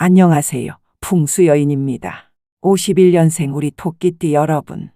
안녕하세요. 풍수 여인입니다. 51년생 우리 토끼띠 여러분.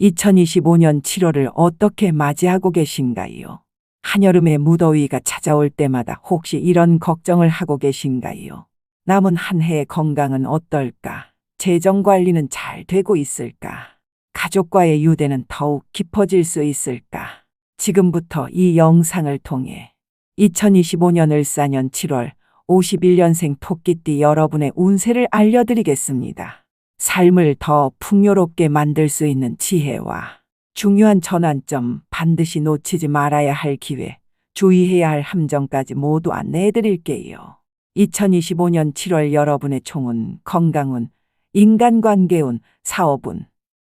2025년 7월을 어떻게 맞이하고 계신가요? 한여름의 무더위가 찾아올 때마다 혹시 이런 걱정을 하고 계신가요? 남은 한 해의 건강은 어떨까? 재정 관리는 잘 되고 있을까? 가족과의 유대는 더욱 깊어질 수 있을까? 지금부터 이 영상을 통해 2025년 을사년 7월 51년생 토끼띠 여러분의 운세를 알려드리겠습니다. 삶을 더 풍요롭게 만들 수 있는 지혜와 중요한 전환점 반드시 놓치지 말아야 할 기회, 주의해야 할 함정까지 모두 안내해 드릴게요. 2025년 7월 여러분의 총운, 건강운, 인간관계운, 사업운,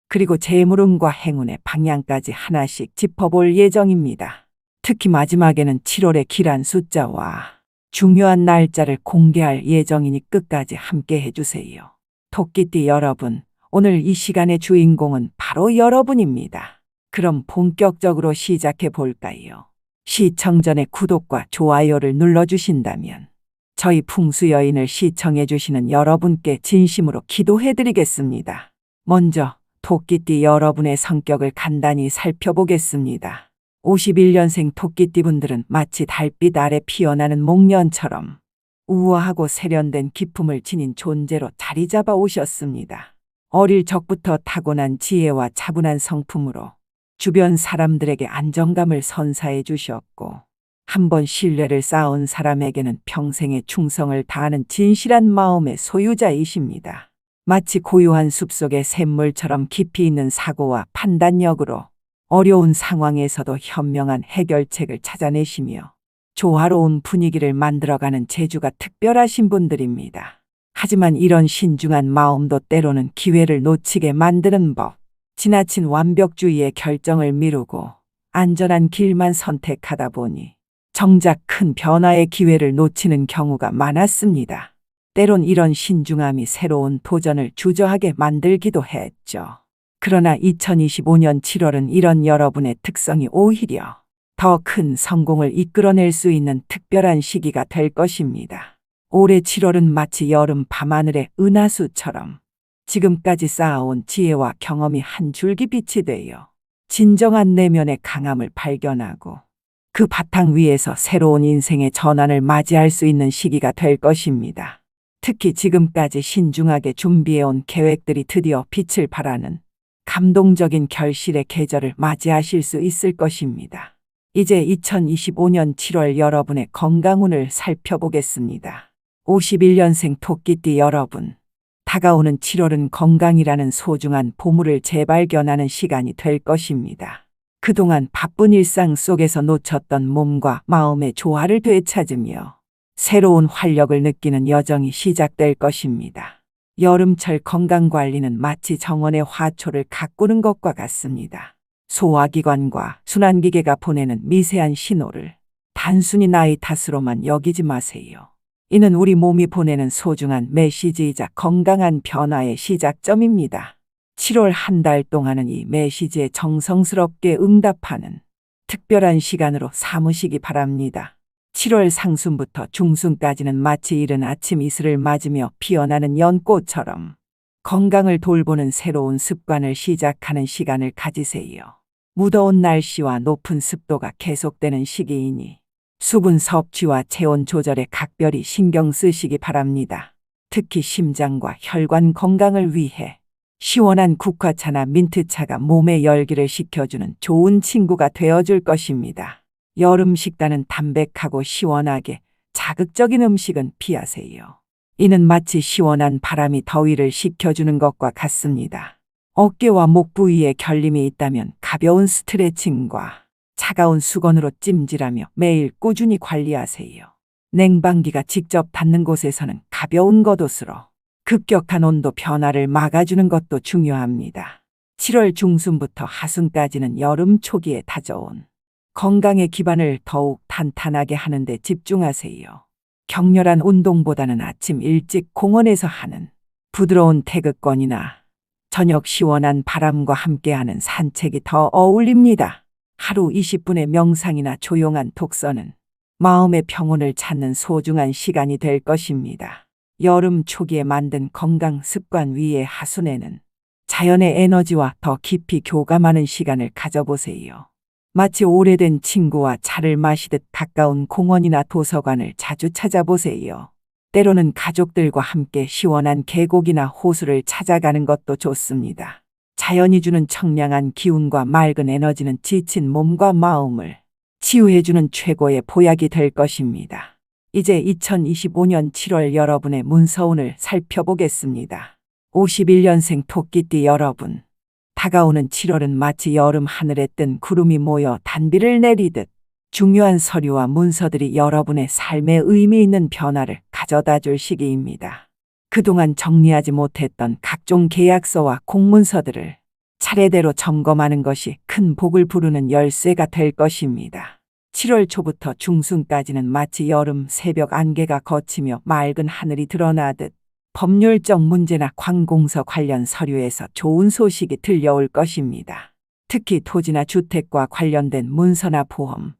그리고 재물운과 행운의 방향까지 하나씩 짚어볼 예정입니다. 특히 마지막에는 7월의 길한 숫자와 중요한 날짜를 공개할 예정이니 끝까지 함께 해주세요. 토끼띠 여러분, 오늘 이 시간의 주인공은 바로 여러분입니다. 그럼 본격적으로 시작해 볼까요? 시청 전에 구독과 좋아요를 눌러주신다면 저희 풍수여인을 시청해 주시는 여러분께 진심으로 기도해 드리겠습니다. 먼저 토끼띠 여러분의 성격을 간단히 살펴보겠습니다. 51년생 토끼띠 분들은 마치 달빛 아래 피어나는 목련처럼 우아하고 세련된 기품을 지닌 존재로 자리 잡아 오셨습니다. 어릴 적부터 타고난 지혜와 차분한 성품으로 주변 사람들에게 안정감을 선사해 주셨고, 한 번 신뢰를 쌓은 사람에게는 평생의 충성을 다하는 진실한 마음의 소유자이십니다. 마치 고요한 숲속의 샘물처럼 깊이 있는 사고와 판단력으로 어려운 상황에서도 현명한 해결책을 찾아내시며 조화로운 분위기를 만들어가는 재주가 특별하신 분들입니다. 하지만 이런 신중한 마음도 때로는 기회를 놓치게 만드는 법. 지나친 완벽주의의 결정을 미루고 안전한 길만 선택하다 보니 정작 큰 변화의 기회를 놓치는 경우가 많았습니다. 때론 이런 신중함이 새로운 도전을 주저하게 만들기도 했죠. 그러나 2025년 7월은 이런 여러분의 특성이 오히려 더 큰 성공을 이끌어낼 수 있는 특별한 시기가 될 것입니다. 올해 7월은 마치 여름 밤하늘의 은하수처럼 지금까지 쌓아온 지혜와 경험이 한 줄기 빛이 되어 진정한 내면의 강함을 발견하고 그 바탕 위에서 새로운 인생의 전환을 맞이할 수 있는 시기가 될 것입니다. 특히 지금까지 신중하게 준비해온 계획들이 드디어 빛을 발하는 감동적인 결실의 계절을 맞이하실 수 있을 것입니다. 이제 2025년 7월 여러분의 건강운을 살펴보겠습니다. 51년생 토끼띠 여러분. 다가오는 7월은 건강이라는 소중한 보물을 재발견하는 시간이 될 것입니다. 그동안 바쁜 일상 속에서 놓쳤던 몸과 마음의 조화를 되찾으며 새로운 활력을 느끼는 여정이 시작될 것입니다. 여름철 건강 관리는 마치 정원의 화초를 가꾸는 것과 같습니다. 소화기관과 순환기계가 보내는 미세한 신호를 단순히 나이 탓으로만 여기지 마세요. 이는 우리 몸이 보내는 소중한 메시지이자 건강한 변화의 시작점입니다. 7월 한 달 동안은 이 메시지에 정성스럽게 응답하는 특별한 시간으로 삼으시기 바랍니다. 7월 상순부터 중순까지는 마치 이른 아침 이슬을 맞으며 피어나는 연꽃처럼 건강을 돌보는 새로운 습관을 시작하는 시간을 가지세요. 무더운 날씨와 높은 습도가 계속되는 시기이니 수분 섭취와 체온 조절에 각별히 신경 쓰시기 바랍니다. 특히 심장과 혈관 건강을 위해 시원한 국화차나 민트차가 몸의 열기를 식혀주는 좋은 친구가 되어줄 것입니다. 여름 식단은 담백하고 시원하게 자극적인 음식은 피하세요. 이는 마치 시원한 바람이 더위를 식혀주는 것과 같습니다. 어깨와 목 부위에 결림이 있다면 가벼운 스트레칭과 차가운 수건으로 찜질하며 매일 꾸준히 관리하세요. 냉방기가 직접 닿는 곳에서는 가벼운 겉옷으로 급격한 온도 변화를 막아주는 것도 중요합니다. 7월 중순부터 하순까지는 여름 초기에 다져온 건강의 기반을 더욱 탄탄하게 하는데 집중하세요. 격렬한 운동보다는 아침 일찍 공원에서 하는 부드러운 태극권이나 저녁 시원한 바람과 함께하는 산책이 더 어울립니다. 하루 20분의 명상이나 조용한 독서는 마음의 평온을 찾는 소중한 시간이 될 것입니다. 여름 초기에 만든 건강 습관 위에 하순에는 자연의 에너지와 더 깊이 교감하는 시간을 가져보세요. 마치 오래된 친구와 차를 마시듯 가까운 공원이나 도서관을 자주 찾아보세요. 때로는 가족들과 함께 시원한 계곡이나 호수를 찾아가는 것도 좋습니다. 자연이 주는 청량한 기운과 맑은 에너지는 지친 몸과 마음을 치유해주는 최고의 보약이 될 것입니다. 이제 2025년 7월 여러분의 문서운을 살펴보겠습니다. 51년생 토끼띠 여러분. 다가오는 7월은 마치 여름 하늘에 뜬 구름이 모여 단비를 내리듯 중요한 서류와 문서들이 여러분의 삶에 의미 있는 변화를 가져다 줄 시기입니다. 그동안 정리하지 못했던 각종 계약서와 공문서들을 차례대로 점검하는 것이 큰 복을 부르는 열쇠가 될 것입니다. 7월 초부터 중순까지는 마치 여름 새벽 안개가 걷히며 맑은 하늘이 드러나듯 법률적 문제나 관공서 관련 서류에서 좋은 소식이 들려올 것입니다. 특히 토지나 주택과 관련된 문서나 보험,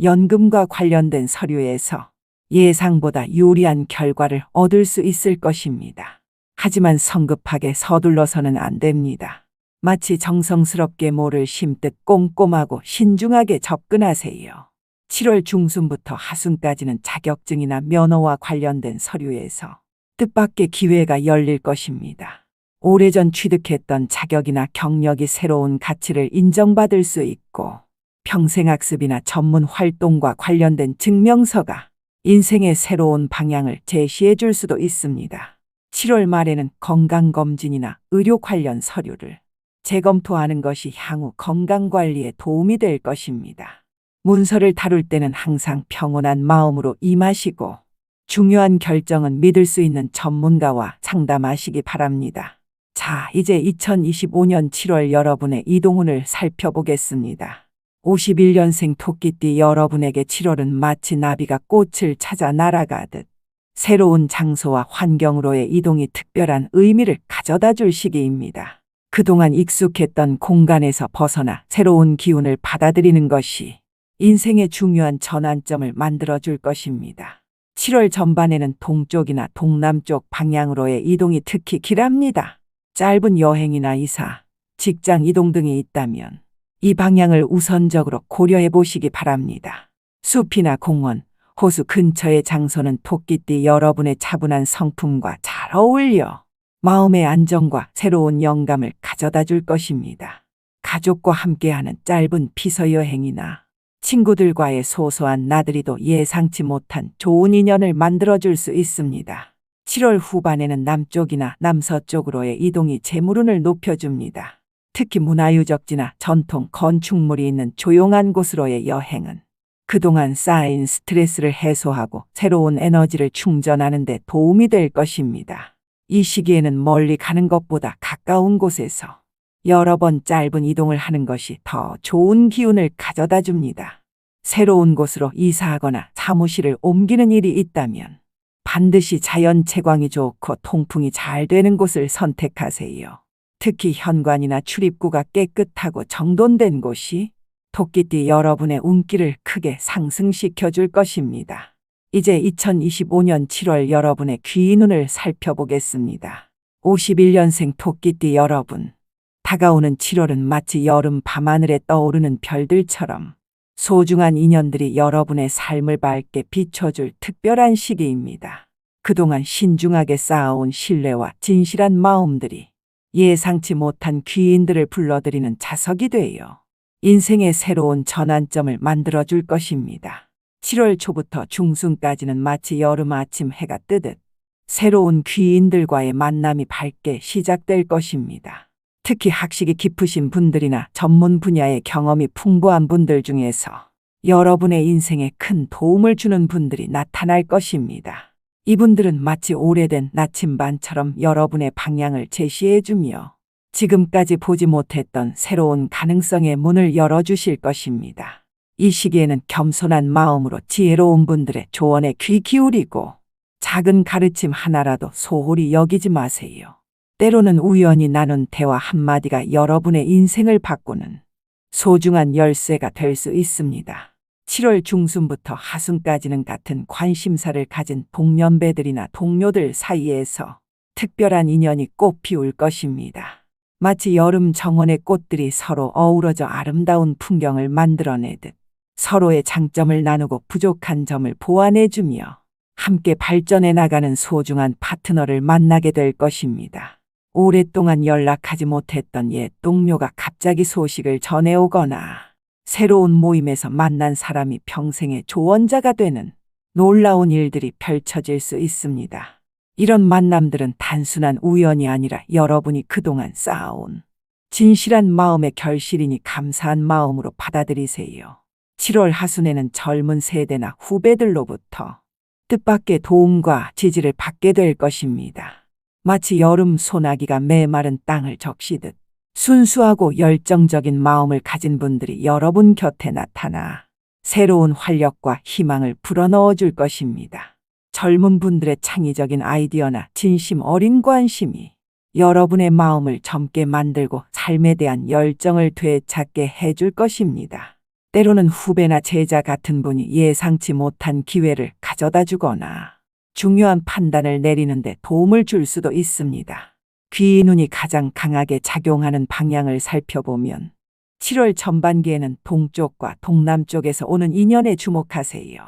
연금과 관련된 서류에서 예상보다 유리한 결과를 얻을 수 있을 것입니다. 하지만 성급하게 서둘러서는 안 됩니다. 마치 정성스럽게 모를 심듯 꼼꼼하고 신중하게 접근하세요. 7월 중순부터 하순까지는 자격증이나 면허와 관련된 서류에서 뜻밖의 기회가 열릴 것입니다. 오래전 취득했던 자격이나 경력이 새로운 가치를 인정받을 수 있고 평생학습이나 전문 활동과 관련된 증명서가 인생의 새로운 방향을 제시해 줄 수도 있습니다. 7월 말에는 건강검진이나 의료 관련 서류를 재검토하는 것이 향후 건강관리에 도움이 될 것입니다. 문서를 다룰 때는 항상 평온한 마음으로 임하시고 중요한 결정은 믿을 수 있는 전문가와 상담하시기 바랍니다. 자, 이제 2025년 7월 여러분의 이동운을 살펴보겠습니다. 51년생 토끼띠 여러분에게 7월은 마치 나비가 꽃을 찾아 날아가듯 새로운 장소와 환경으로의 이동이 특별한 의미를 가져다 줄 시기입니다. 그동안 익숙했던 공간에서 벗어나 새로운 기운을 받아들이는 것이 인생의 중요한 전환점을 만들어 줄 것입니다. 7월 전반에는 동쪽이나 동남쪽 방향으로의 이동이 특히 길합니다. 짧은 여행이나 이사, 직장 이동 등이 있다면 이 방향을 우선적으로 고려해 보시기 바랍니다. 숲이나 공원, 호수 근처의 장소는 토끼띠 여러분의 차분한 성품과 잘 어울려 마음의 안정과 새로운 영감을 가져다 줄 것입니다. 가족과 함께하는 짧은 피서 여행이나 친구들과의 소소한 나들이도 예상치 못한 좋은 인연을 만들어줄 수 있습니다. 7월 후반에는 남쪽이나 남서쪽으로의 이동이 재물운을 높여줍니다. 특히 문화유적지나 전통 건축물이 있는 조용한 곳으로의 여행은 그동안 쌓인 스트레스를 해소하고 새로운 에너지를 충전하는 데 도움이 될 것입니다. 이 시기에는 멀리 가는 것보다 가까운 곳에서 여러 번 짧은 이동을 하는 것이 더 좋은 기운을 가져다 줍니다. 새로운 곳으로 이사하거나 사무실을 옮기는 일이 있다면 반드시 자연 채광이 좋고 통풍이 잘 되는 곳을 선택하세요. 특히 현관이나 출입구가 깨끗하고 정돈된 곳이 토끼띠 여러분의 운기를 크게 상승시켜 줄 것입니다. 이제 2025년 7월 여러분의 귀인운을 살펴보겠습니다. 51년생 토끼띠 여러분. 다가오는 7월은 마치 여름 밤하늘에 떠오르는 별들처럼 소중한 인연들이 여러분의 삶을 밝게 비춰줄 특별한 시기입니다. 그동안 신중하게 쌓아온 신뢰와 진실한 마음들이 예상치 못한 귀인들을 불러들이는 자석이 되어 인생의 새로운 전환점을 만들어줄 것입니다. 7월 초부터 중순까지는 마치 여름 아침 해가 뜨듯 새로운 귀인들과의 만남이 밝게 시작될 것입니다. 특히 학식이 깊으신 분들이나 전문 분야의 경험이 풍부한 분들 중에서 여러분의 인생에 큰 도움을 주는 분들이 나타날 것입니다. 이분들은 마치 오래된 나침반처럼 여러분의 방향을 제시해 주며 지금까지 보지 못했던 새로운 가능성의 문을 열어주실 것입니다. 이 시기에는 겸손한 마음으로 지혜로운 분들의 조언에 귀 기울이고 작은 가르침 하나라도 소홀히 여기지 마세요. 때로는 우연히 나눈 대화 한마디가 여러분의 인생을 바꾸는 소중한 열쇠가 될 수 있습니다. 7월 중순부터 하순까지는 같은 관심사를 가진 동년배들이나 동료들 사이에서 특별한 인연이 꽃 피울 것입니다. 마치 여름 정원의 꽃들이 서로 어우러져 아름다운 풍경을 만들어내듯 서로의 장점을 나누고 부족한 점을 보완해주며 함께 발전해 나가는 소중한 파트너를 만나게 될 것입니다. 오랫동안 연락하지 못했던 옛 동료가 갑자기 소식을 전해오거나 새로운 모임에서 만난 사람이 평생의 조언자가 되는 놀라운 일들이 펼쳐질 수 있습니다. 이런 만남들은 단순한 우연이 아니라 여러분이 그동안 쌓아온 진실한 마음의 결실이니 감사한 마음으로 받아들이세요. 7월 하순에는 젊은 세대나 후배들로부터 뜻밖의 도움과 지지를 받게 될 것입니다. 마치 여름 소나기가 메마른 땅을 적시듯 순수하고 열정적인 마음을 가진 분들이 여러분 곁에 나타나 새로운 활력과 희망을 불어넣어 줄 것입니다. 젊은 분들의 창의적인 아이디어나 진심 어린 관심이 여러분의 마음을 젊게 만들고 삶에 대한 열정을 되찾게 해줄 것입니다. 때로는 후배나 제자 같은 분이 예상치 못한 기회를 가져다 주거나 중요한 판단을 내리는데 도움을 줄 수도 있습니다. 귀 눈이 가장 강하게 작용하는 방향을 살펴보면 7월 전반기에는 동쪽과 동남쪽에서 오는 인연에 주목하세요.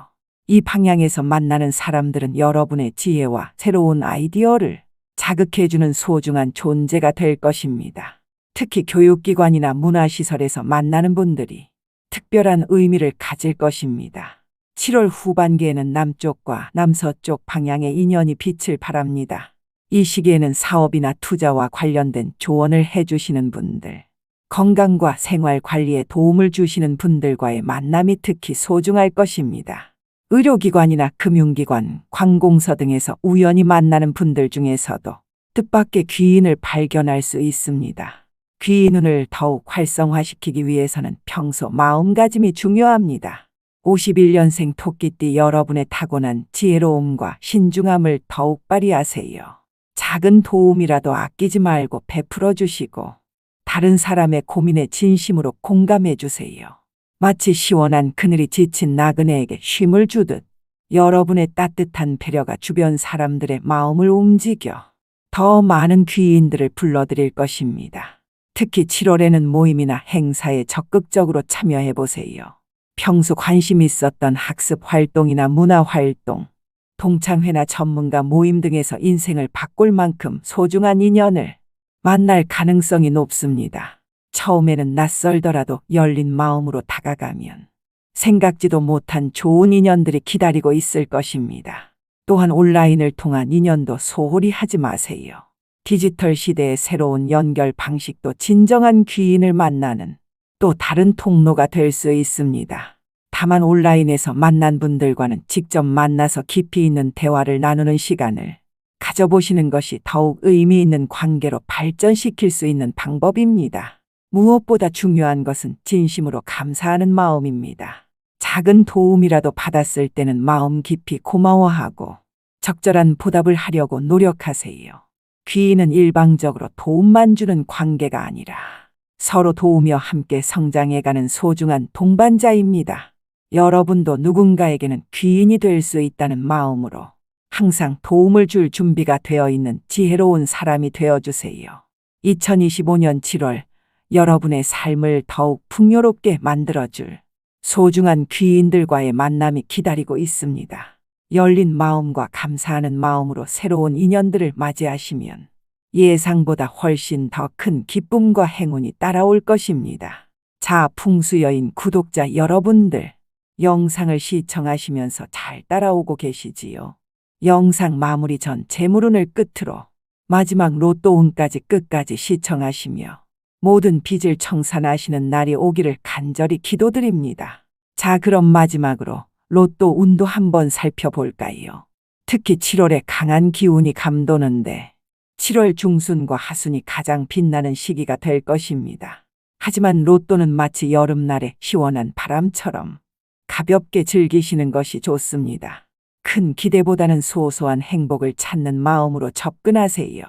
이 방향에서 만나는 사람들은 여러분의 지혜와 새로운 아이디어를 자극해주는 소중한 존재가 될 것입니다. 특히 교육기관이나 문화시설에서 만나는 분들이 특별한 의미를 가질 것입니다. 7월 후반기에는 남쪽과 남서쪽 방향의 인연이 빛을 발합니다. 이 시기에는 사업이나 투자와 관련된 조언을 해주시는 분들, 건강과 생활 관리에 도움을 주시는 분들과의 만남이 특히 소중할 것입니다. 의료기관이나 금융기관, 관공서 등에서 우연히 만나는 분들 중에서도 뜻밖의 귀인을 발견할 수 있습니다. 귀인운을 더욱 활성화시키기 위해서는 평소 마음가짐이 중요합니다. 51년생 토끼띠 여러분의 타고난 지혜로움과 신중함을 더욱 발휘하세요. 작은 도움이라도 아끼지 말고 베풀어 주시고 다른 사람의 고민에 진심으로 공감해 주세요. 마치 시원한 그늘이 지친 나그네에게 쉼을 주듯 여러분의 따뜻한 배려가 주변 사람들의 마음을 움직여 더 많은 귀인들을 불러들일 것입니다. 특히 7월에는 모임이나 행사에 적극적으로 참여해 보세요. 평소 관심 있었던 학습 활동이나 문화 활동, 동창회나 전문가 모임 등에서 인생을 바꿀 만큼 소중한 인연을 만날 가능성이 높습니다. 처음에는 낯설더라도 열린 마음으로 다가가면 생각지도 못한 좋은 인연들이 기다리고 있을 것입니다. 또한 온라인을 통한 인연도 소홀히 하지 마세요. 디지털 시대의 새로운 연결 방식도 진정한 귀인을 만나는 또 다른 통로가 될 수 있습니다. 다만 온라인에서 만난 분들과는 직접 만나서 깊이 있는 대화를 나누는 시간을 가져보시는 것이 더욱 의미 있는 관계로 발전시킬 수 있는 방법입니다. 무엇보다 중요한 것은 진심으로 감사하는 마음입니다. 작은 도움이라도 받았을 때는 마음 깊이 고마워하고 적절한 보답을 하려고 노력하세요. 귀인은 일방적으로 도움만 주는 관계가 아니라 서로 도우며 함께 성장해가는 소중한 동반자입니다. 여러분도 누군가에게는 귀인이 될 수 있다는 마음으로 항상 도움을 줄 준비가 되어 있는 지혜로운 사람이 되어 주세요. 2025년 7월 여러분의 삶을 더욱 풍요롭게 만들어줄 소중한 귀인들과의 만남이 기다리고 있습니다. 열린 마음과 감사하는 마음으로 새로운 인연들을 맞이하시면 예상보다 훨씬 더 큰 기쁨과 행운이 따라올 것입니다. 자, 풍수 여인 구독자 여러분들, 영상을 시청하시면서 잘 따라오고 계시지요? 영상 마무리 전 재물운을 끝으로 마지막 로또 운까지 끝까지 시청하시며 모든 빚을 청산하시는 날이 오기를 간절히 기도드립니다. 자, 그럼 마지막으로 로또 운도 한번 살펴볼까요? 특히 7월에 강한 기운이 감도는데 7월 중순과 하순이 가장 빛나는 시기가 될 것입니다. 하지만 로또는 마치 여름날의 시원한 바람처럼 가볍게 즐기시는 것이 좋습니다. 큰 기대보다는 소소한 행복을 찾는 마음으로 접근하세요.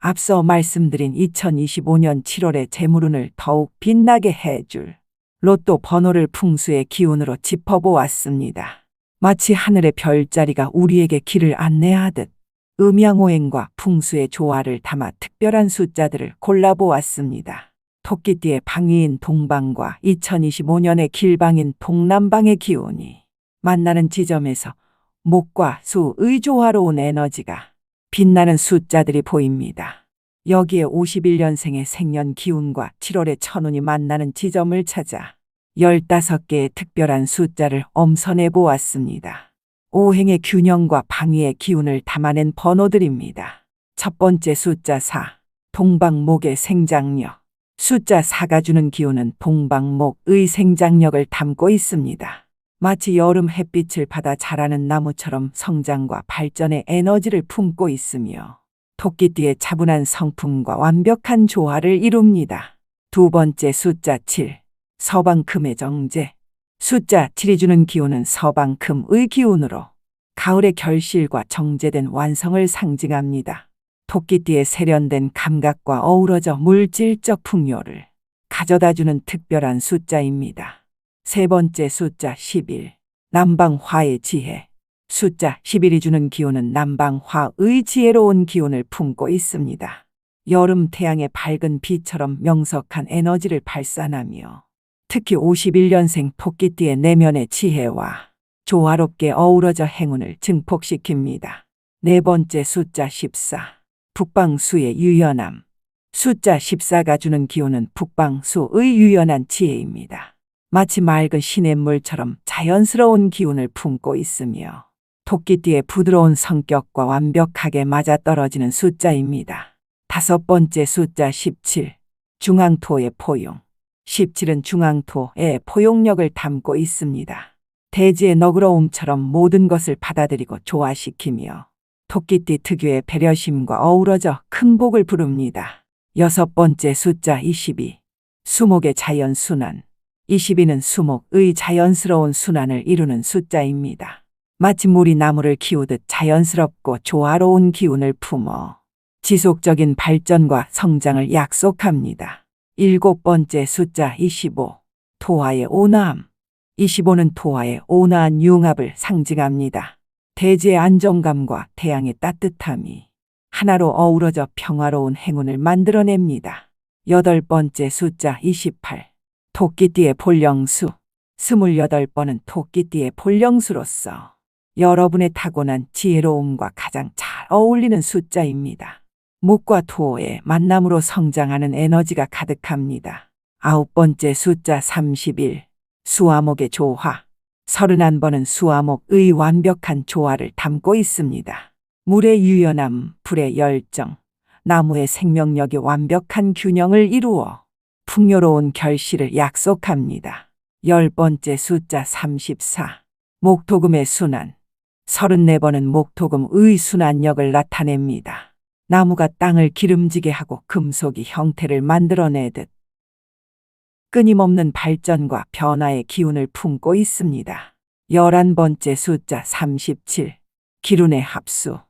앞서 말씀드린 2025년 7월의 재물운을 더욱 빛나게 해줄 로또 번호를 풍수의 기운으로 짚어보았습니다. 마치 하늘의 별자리가 우리에게 길을 안내하듯 음양오행과 풍수의 조화를 담아 특별한 숫자들을 골라보았습니다. 토끼띠의 방위인 동방과 2025년의 길방인 동남방의 기운이 만나는 지점에서 목과 수의 조화로운 에너지가 빛나는 숫자들이 보입니다. 여기에 51년생의 생년 기운과 7월의 천운이 만나는 지점을 찾아 15개의 특별한 숫자를 엄선해 보았습니다. 오행의 균형과 방위의 기운을 담아낸 번호들입니다. 첫 번째 숫자 4, 동방목의 생장력. 숫자 4가 주는 기운은 동방목의 생장력을 담고 있습니다. 마치 여름 햇빛을 받아 자라는 나무처럼 성장과 발전의 에너지를 품고 있으며 토끼띠의 차분한 성품과 완벽한 조화를 이룹니다. 두 번째 숫자 7, 서방 금의 정제. 숫자 7이 주는 기운은 서방금의 기운으로 가을의 결실과 정제된 완성을 상징합니다. 토끼띠의 세련된 감각과 어우러져 물질적 풍요를 가져다주는 특별한 숫자입니다. 세 번째 숫자 11. 남방화의 지혜. 숫자 11이 주는 기운은 남방화의 지혜로운 기운을 품고 있습니다. 여름 태양의 밝은 빛처럼 명석한 에너지를 발산하며 특히 51년생 토끼띠의 내면의 지혜와 조화롭게 어우러져 행운을 증폭시킵니다. 네 번째 숫자 14. 북방수의 유연함. 숫자 14가 주는 기운은 북방수의 유연한 지혜입니다. 마치 맑은 시냇물처럼 자연스러운 기운을 품고 있으며 토끼띠의 부드러운 성격과 완벽하게 맞아떨어지는 숫자입니다. 다섯 번째 숫자 17. 중앙토의 포용. 17은 중앙토의 포용력을 담고 있습니다. 대지의 너그러움처럼 모든 것을 받아들이고 조화시키며 토끼띠 특유의 배려심과 어우러져 큰 복을 부릅니다. 여섯 번째 숫자 22. 수목의 자연 순환. 22는 수목의 자연스러운 순환을 이루는 숫자입니다. 마치 물이 나무를 키우듯 자연스럽고 조화로운 기운을 품어 지속적인 발전과 성장을 약속합니다. 일곱 번째 숫자 25. 토화의 온화함. 25는 토화의 온화한 융합을 상징합니다. 대지의 안정감과 태양의 따뜻함이 하나로 어우러져 평화로운 행운을 만들어냅니다. 여덟 번째 숫자 28. 토끼띠의 볼령수. 28번은 토끼띠의 볼령수로서 여러분의 타고난 지혜로움과 가장 잘 어울리는 숫자입니다. 목과 토의 만남으로 성장하는 에너지가 가득합니다. 아홉 번째 숫자 31. 수화목의 조화. 서른한 번은 수화목의 완벽한 조화를 담고 있습니다. 물의 유연함, 불의 열정, 나무의 생명력이 완벽한 균형을 이루어 풍요로운 결실을 약속합니다. 열 번째 숫자 34. 목토금의 순환. 34번은 목토금의 순환력을 나타냅니다. 나무가 땅을 기름지게 하고 금속이 형태를 만들어내듯 끊임없는 발전과 변화의 기운을 품고 있습니다. 열한 번째 숫자 37. 기룬의 합수.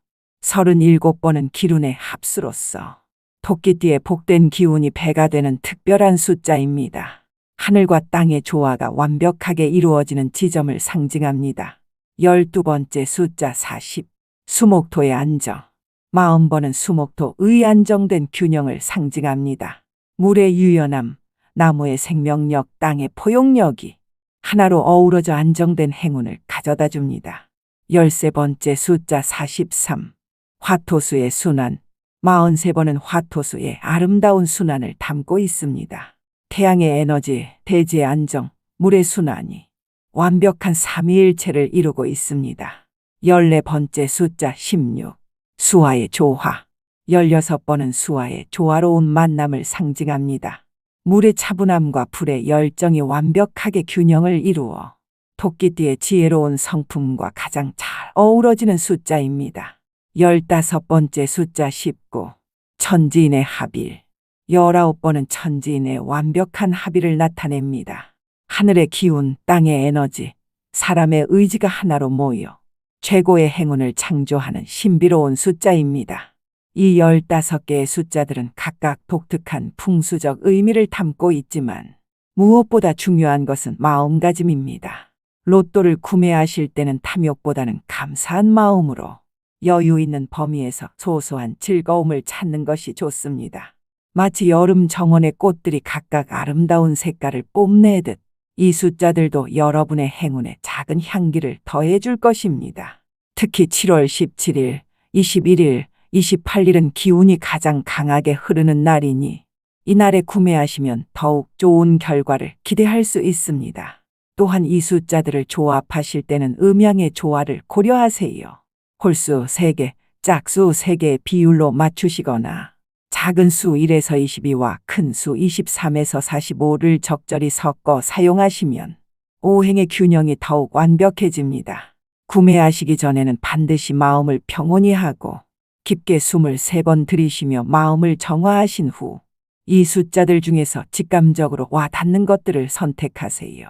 37번은 기룬의 합수로서 토끼띠의 복된 기운이 배가 되는 특별한 숫자입니다. 하늘과 땅의 조화가 완벽하게 이루어지는 지점을 상징합니다. 열두 번째 숫자 40. 수목토의 안정. 마흔 번은 수목토의 안정된 균형을 상징합니다. 물의 유연함, 나무의 생명력, 땅의 포용력이 하나로 어우러져 안정된 행운을 가져다 줍니다. 열세 번째 숫자 43. 화토수의 순환. 43번은 화토수의 아름다운 순환을 담고 있습니다. 태양의 에너지, 대지의 안정, 물의 순환이 완벽한 삼위일체를 이루고 있습니다. 열네 번째 숫자 16. 수화의 조화. 16번은 수화의 조화로운 만남을 상징합니다. 물의 차분함과 불의 열정이 완벽하게 균형을 이루어 토끼띠의 지혜로운 성품과 가장 잘 어우러지는 숫자입니다. 열다섯 번째 숫자 19. 천지인의 합일. 열아홉 번은 천지인의 완벽한 합의를 나타냅니다. 하늘의 기운, 땅의 에너지, 사람의 의지가 하나로 모여 최고의 행운을 창조하는 신비로운 숫자입니다. 이 열다섯 개의 숫자들은 각각 독특한 풍수적 의미를 담고 있지만 무엇보다 중요한 것은 마음가짐입니다. 로또를 구매하실 때는 탐욕보다는 감사한 마음으로 여유 있는 범위에서 소소한 즐거움을 찾는 것이 좋습니다. 마치 여름 정원의 꽃들이 각각 아름다운 색깔을 뽐내듯 이 숫자들도 여러분의 행운에 작은 향기를 더해줄 것입니다. 특히 7월 17일, 21일, 28일은 기운이 가장 강하게 흐르는 날이니 이 날에 구매하시면 더욱 좋은 결과를 기대할 수 있습니다. 또한 이 숫자들을 조합하실 때는 음양의 조화를 고려하세요. 홀수 3개, 짝수 3개의 비율로 맞추시거나 작은 수 1에서 22와 큰 수 23에서 45를 적절히 섞어 사용하시면 오행의 균형이 더욱 완벽해집니다. 구매하시기 전에는 반드시 마음을 평온히 하고 깊게 숨을 세 번 들이쉬며 마음을 정화하신 후 이 숫자들 중에서 직감적으로 와 닿는 것들을 선택하세요.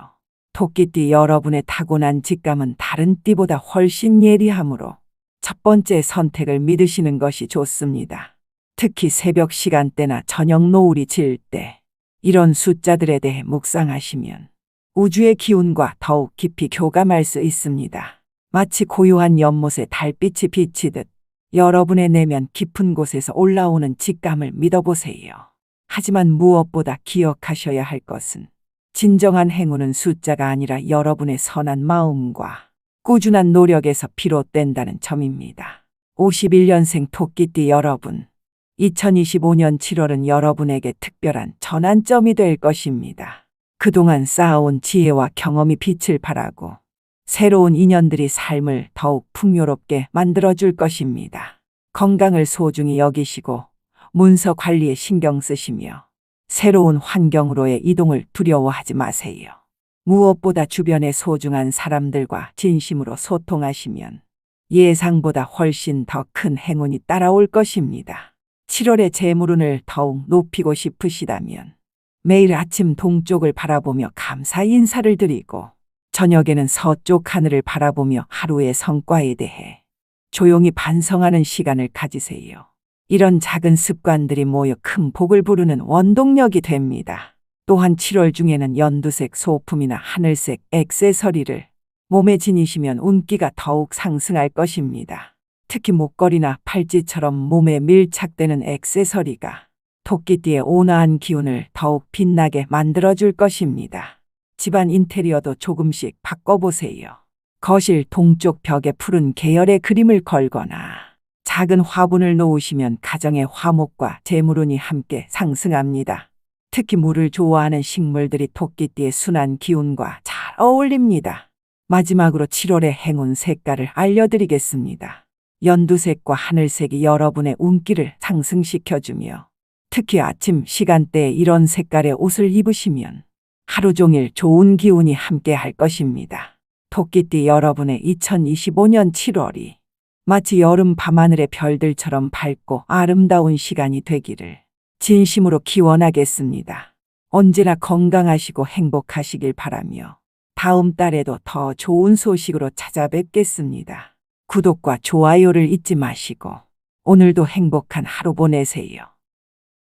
토끼띠 여러분의 타고난 직감은 다른 띠보다 훨씬 예리하므로 첫 번째 선택을 믿으시는 것이 좋습니다. 특히 새벽 시간대나 저녁 노을이 질 때 이런 숫자들에 대해 묵상하시면 우주의 기운과 더욱 깊이 교감할 수 있습니다. 마치 고요한 연못에 달빛이 비치듯 여러분의 내면 깊은 곳에서 올라오는 직감을 믿어보세요. 하지만 무엇보다 기억하셔야 할 것은 진정한 행운은 숫자가 아니라 여러분의 선한 마음과 꾸준한 노력에서 비롯된다는 점입니다. 51년생 토끼띠 여러분, 2025년 7월은 여러분에게 특별한 전환점이 될 것입니다. 그동안 쌓아온 지혜와 경험이 빛을 발하고 새로운 인연들이 삶을 더욱 풍요롭게 만들어줄 것입니다. 건강을 소중히 여기시고 문서 관리에 신경 쓰시며 새로운 환경으로의 이동을 두려워하지 마세요. 무엇보다 주변의 소중한 사람들과 진심으로 소통하시면 예상보다 훨씬 더 큰 행운이 따라올 것입니다. 7월의 재물운을 더욱 높이고 싶으시다면 매일 아침 동쪽을 바라보며 감사 인사를 드리고 저녁에는 서쪽 하늘을 바라보며 하루의 성과에 대해 조용히 반성하는 시간을 가지세요. 이런 작은 습관들이 모여 큰 복을 부르는 원동력이 됩니다. 또한 7월 중에는 연두색 소품이나 하늘색 액세서리를 몸에 지니시면 운기가 더욱 상승할 것입니다. 특히 목걸이나 팔찌처럼 몸에 밀착되는 액세서리가 토끼띠의 온화한 기운을 더욱 빛나게 만들어줄 것입니다. 집안 인테리어도 조금씩 바꿔보세요. 거실 동쪽 벽에 푸른 계열의 그림을 걸거나 작은 화분을 놓으시면 가정의 화목과 재물운이 함께 상승합니다. 특히 물을 좋아하는 식물들이 토끼띠의 순한 기운과 잘 어울립니다. 마지막으로 7월의 행운 색깔을 알려드리겠습니다. 연두색과 하늘색이 여러분의 운기를 상승시켜주며 특히 아침 시간대에 이런 색깔의 옷을 입으시면 하루 종일 좋은 기운이 함께 할 것입니다. 토끼띠 여러분의 2025년 7월이 마치 여름 밤하늘의 별들처럼 밝고 아름다운 시간이 되기를 진심으로 기원하겠습니다. 언제나 건강하시고 행복하시길 바라며 다음 달에도 더 좋은 소식으로 찾아뵙겠습니다. 구독과 좋아요를 잊지 마시고 오늘도 행복한 하루 보내세요.